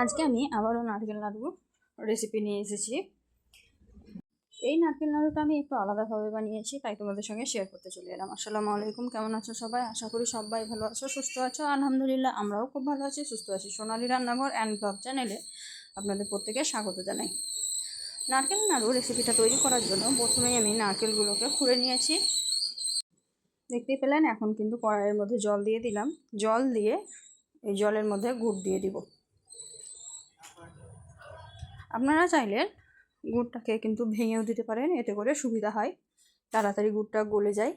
আজকে আমি আবারও নারকেল নাড়ু রেসিপি নিয়ে এসেছি। এই নারকেল নাড়ুটা আমি একটু আলাদাভাবে বানিয়েছি, তাই তোমাদের সঙ্গে শেয়ার করতে চলে এলাম। আসসালামু আলাইকুম, কেমন আছো সবাই? আশা করি সবাই ভালো আছো, সুস্থ আছো। আলহামদুলিল্লাহ, আমরাও খুব ভালো আছি, সুস্থ আছি। সোনালি রান্নাঘর অ্যান্ড ব্লগ চ্যানেলে আপনাদের প্রত্যেকে স্বাগত জানাই। নারকেল নাড়ু রেসিপিটা তৈরি করার জন্য প্রথমেই আমি নারকেলগুলোকে খুঁড়ে নিয়েছি। দেখতেই পেলেন, এখন কিন্তু কড়াইয়ের মধ্যে জল দিয়ে দিলাম। জল দিয়ে এই জলের মধ্যে গুড় দিয়ে দিব। আপনারা চাইলে গুড়টাকে কিন্তু ভেঙেও দিতে পারেন, এতে করে সুবিধা হয়। তাড়াতাড়ি গুড়টা গলে যায়।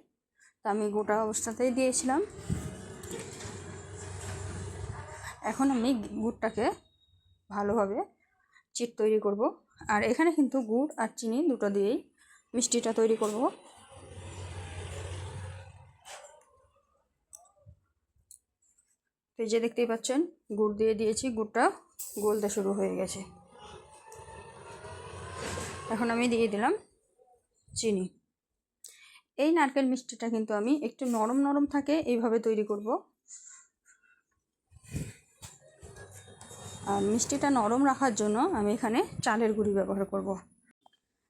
তা আমি গোটা অবস্থাতেই দিয়েছিলাম। এখন আমি গুড়টাকে ভালোভাবে চিট তৈরি করব। আর এখানে কিন্তু গুড় আর চিনি দুটো দিয়েই মিষ্টিটা তৈরি করব। এই যে দেখতেই পাচ্ছেন, গুড় দিয়ে দিয়েছি, গুড়টা গলতে শুরু হয়ে গেছে। এখন আমি দিয়ে দিলাম চিনি। এই নারকেল মিষ্টিটা কিন্তু আমি একটু নরম নরম থাকে এইভাবে তৈরি করব। আর মিষ্টিটা নরম রাখার জন্য আমি এখানে চালের গুঁড়ি ব্যবহার করব।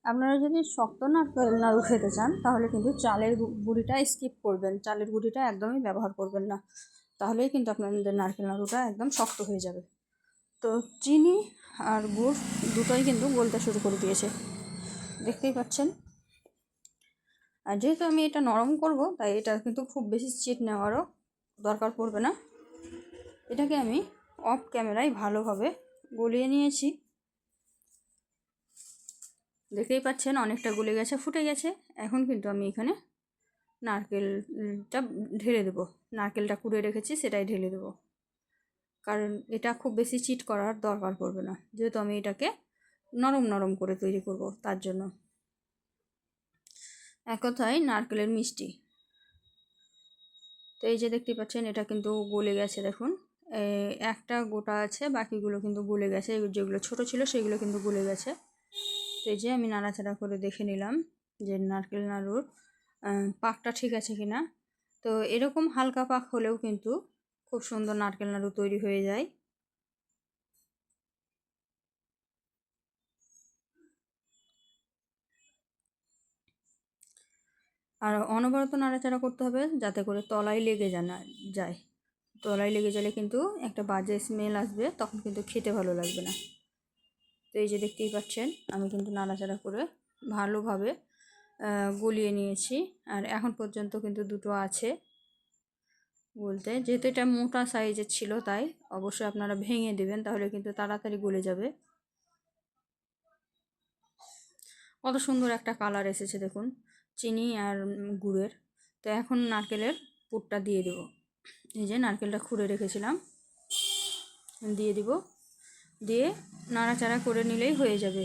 আপনারা যদি শক্ত নারকেল নাড়ু খেতে চান, তাহলে কিন্তু চালের গুঁড়িটা স্কিপ করবেন। চালের গুঁড়িটা একদমই ব্যবহার করবেন না। তাহলেই কিন্তু আপনাদের নারকেল নাড়ুটা একদম শক্ত হয়ে যাবে। তো চিনি আর গুড় দুটোই কিন্তু গলতে শুরু করে দিয়েছে। দেখতেই পাচ্ছেন? আর যেহেতু আমি এটা নরম করব, তাই এটা কিন্তু খুব বেশি চিট নেওয়ারও দরকার পড়বে না। এটাকে আমি অফ ক্যামেরায় ভালোভাবে গলিয়ে নিয়েছি। দেখতেই পাচ্ছেন, অনেকটা গলে গেছে, ফুটে গেছে। এখন কিন্তু আমি এখানে নারকেলটা ঢেলে দেবো। নারকেলটা কুড়ে রেখেছি, সেটাই ঢেলে দেবো। কারণ এটা খুব বেশি চিট করার দরকার পড়বে না। যেহেতু আমি এটাকে নরম নরম করে তৈরি করব তার জন্য। এক কথায় নারকেলের মিষ্টি। তো এই যে দেখতে পাচ্ছেন, এটা কিন্তু গলে গেছে দেখুন। একটা গোটা আছে, বাকিগুলো কিন্তু গলে গেছে। যেগুলো ছোট ছিল সেগুলো কিন্তু গলে গেছে। তো এই যে আমি নাড়াচাড়া করে দেখে নিলাম যে নারকেল নাড়ুর পাকটা ঠিক আছে কিনা। তো এরকম হালকা পাক হলেও কিন্তু খুব সুন্দর নারকেল নাড়ু তৈরি হয়ে যায়। আর অনবরত নাড়াচাড়া করতে হবে যাতে করে তলায় লেগে জানা যায়। তলায় লেগে গেলে কিন্তু একটা বাজে স্মেল আসবে, তখন কিন্তু খেতে ভালো লাগবে না। তো এই যে দেখতেই পাচ্ছেন, আমি কিন্তু নাড়াচাড়া করে ভালোভাবে গলিয়ে নিয়েছি। আর এখন পর্যন্ত কিন্তু দুটো আছে বলতে। যেহেতু এটা মোটা সাইজের ছিল তাই অবশ্যই আপনারা ভেঙে দেবেন, তাহলে কিন্তু তাড়াতাড়ি গলে যাবে। কত সুন্দর একটা কালার এসেছে দেখুন। চিনি আর গুড়ের। তো এখন নারকেলের পুরটা দিয়ে দেব। এই যে নারকেলটা খুঁড়ে রেখেছিলাম, দিয়ে দিব। দিয়ে নাড়াচাড়া করে নিলেই হয়ে যাবে।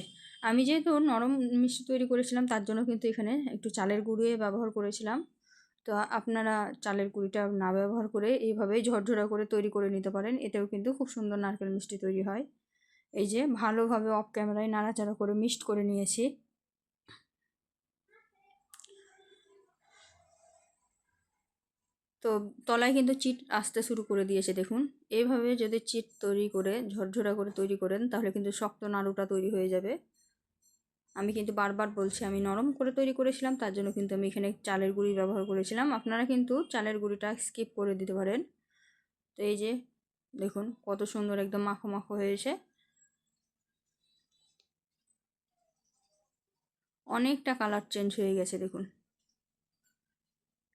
আমি যেহেতু নরম মিষ্টি তৈরি করেছিলাম, তার জন্য কিন্তু এখানে একটু চালের গুঁড়িয়ে ব্যবহার করেছিলাম। তো আপনারা চালের গুঁড়িটা না ব্যবহার করে এইভাবেই ঝরঝরা করে তৈরি করে নিতে পারেন। এতেও কিন্তু খুব সুন্দর নারকেল মিষ্টি তৈরি হয়। এই যে ভালোভাবে অফ ক্যামেরায় নাড়াচাড়া করে মিক্সড করে নিয়েছি। তো তলায় কিন্তু চিট আসতে শুরু করে দিয়েছে, দেখুন। এইভাবে যদি চিট তৈরি করে, ঝরঝরা করে তৈরি করেন, তাহলে কিন্তু শক্ত নাড়ুটা তৈরি হয়ে যাবে। আমি কিন্তু বারবার বলছি, আমি নরম করে তৈরি করেছিলাম, তার জন্য কিন্তু আমি এখানে চালের গুঁড়ি ব্যবহার করেছিলাম। আপনারা কিন্তু চালের গুঁড়িটা স্কিপ করে দিতে পারেন। তো এই যে, দেখুন, কত সুন্দর একদম মাখো মাখো হয়েছে। অনেকটা কালার চেঞ্জ হয়ে গেছে, দেখুন।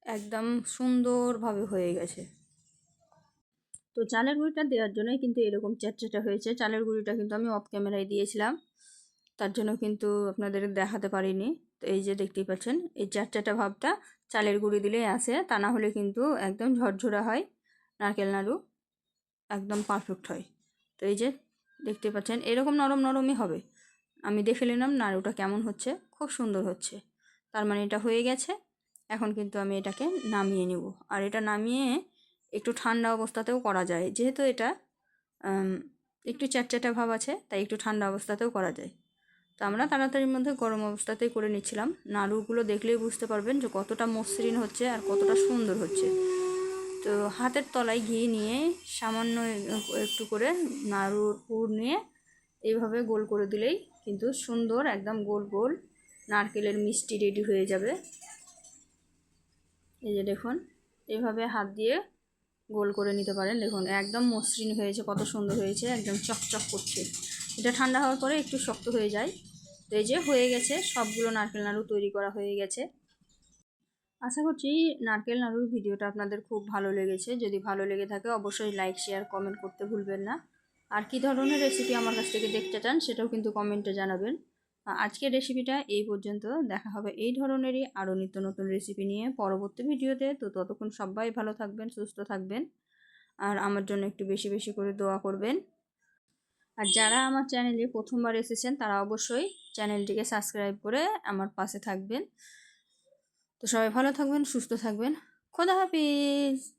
একদম সুন্দরভাবে হয়ে গেছে। তো চালের গুঁড়িটা দেওয়ার জন্যই কিন্তু এরকম চ্যাটচ্যাটা হয়েছে। চালের গুঁড়িটা কিন্তু আমি অফ ক্যামেরায় দিয়েছিলাম। তার জন্য কিন্তু আপনাদের দেখাতে পারিনি। তো এই যে দেখতেই পাচ্ছেন, এই চ্যাটচ্যাটা ভাবটা চালের গুঁড়ি দিলেই আসে তা না হলে কিন্তু একদম ঝরঝরা হয়, নারকেল নাড়ু একদম পারফেক্ট হয়। তো এই যে দেখতে পাচ্ছেন, এরকম নরম নরমই হবে। আমি দেখে নিলাম নাড়ুটা কেমন হচ্ছে। খুব সুন্দর হচ্ছে। তার মানে এটা হয়ে গেছে। এখন কিন্তু আমি এটাকে নামিয়ে নেব। আর এটা নামিয়ে একটু ঠান্ডা অবস্থাতেও করা যায়। যেহেতু এটা একটু চ্যাটচ্যাটা ভাব আছে, তাই একটু ঠান্ডা অবস্থাতেও করা যায়। তো আমরা তাড়াতাড়ির মধ্যে গরম অবস্থাতেই করে নিচ্ছিলাম। নাড়ুগুলো দেখলেই বুঝতে পারবেন যে কতটা মসৃণ হচ্ছে আর কতটা সুন্দর হচ্ছে। তো হাতের তলায় ঘি নিয়ে সামান্য একটু করে নাড়ুর পুর নিয়ে এইভাবে গোল করে দিলেই কিন্তু সুন্দর, একদম গোল গোল নারকেলের মিষ্টি রেডি হয়ে যাবে। এই যে দেখুন, এভাবে হাত দিয়ে গোল করে নিতে পারেন। দেখুন, একদম মসৃণ হয়েছে, কত সুন্দর হয়েছে, একদম চকচক করছে এটা ঠান্ডা হওয়ার পরে একটু শক্ত হয়ে যায়। তো এই যে হয়ে গেছে, সবগুলো নারকেল নাড়ু তৈরি করা হয়ে গেছে। আশা করছি নারকেল নাড়ুর ভিডিওটা আপনাদের খুব ভালো লেগেছে। যদি ভালো লেগে থাকে, অবশ্যই লাইক, শেয়ার, কমেন্ট করতে ভুলবেন না। আর কি ধরনের রেসিপি আমার কাছ থেকে দেখতে চান, সেটাও কিন্তু কমেন্টে জানাবেন। আজকের রেসিপিটা এই পর্যন্ত। দেখা হবে এই ধরনেরই আরও নিত্য নতুন রেসিপি নিয়ে পরবর্তী ভিডিওতে। তো ততক্ষণ সবাই ভালো থাকবেন, সুস্থ থাকবেন। আর আমার জন্য একটু বেশি বেশি করে দোয়া করবেন। আর যারা আমার চ্যানেলে প্রথমবার এসেছেন, তারা অবশ্যই চ্যানেলটিকে সাবস্ক্রাইব করে আমার পাশে থাকবেন। তো সবাই ভালো থাকবেন, সুস্থ থাকবেন। খোদা হাফিজ!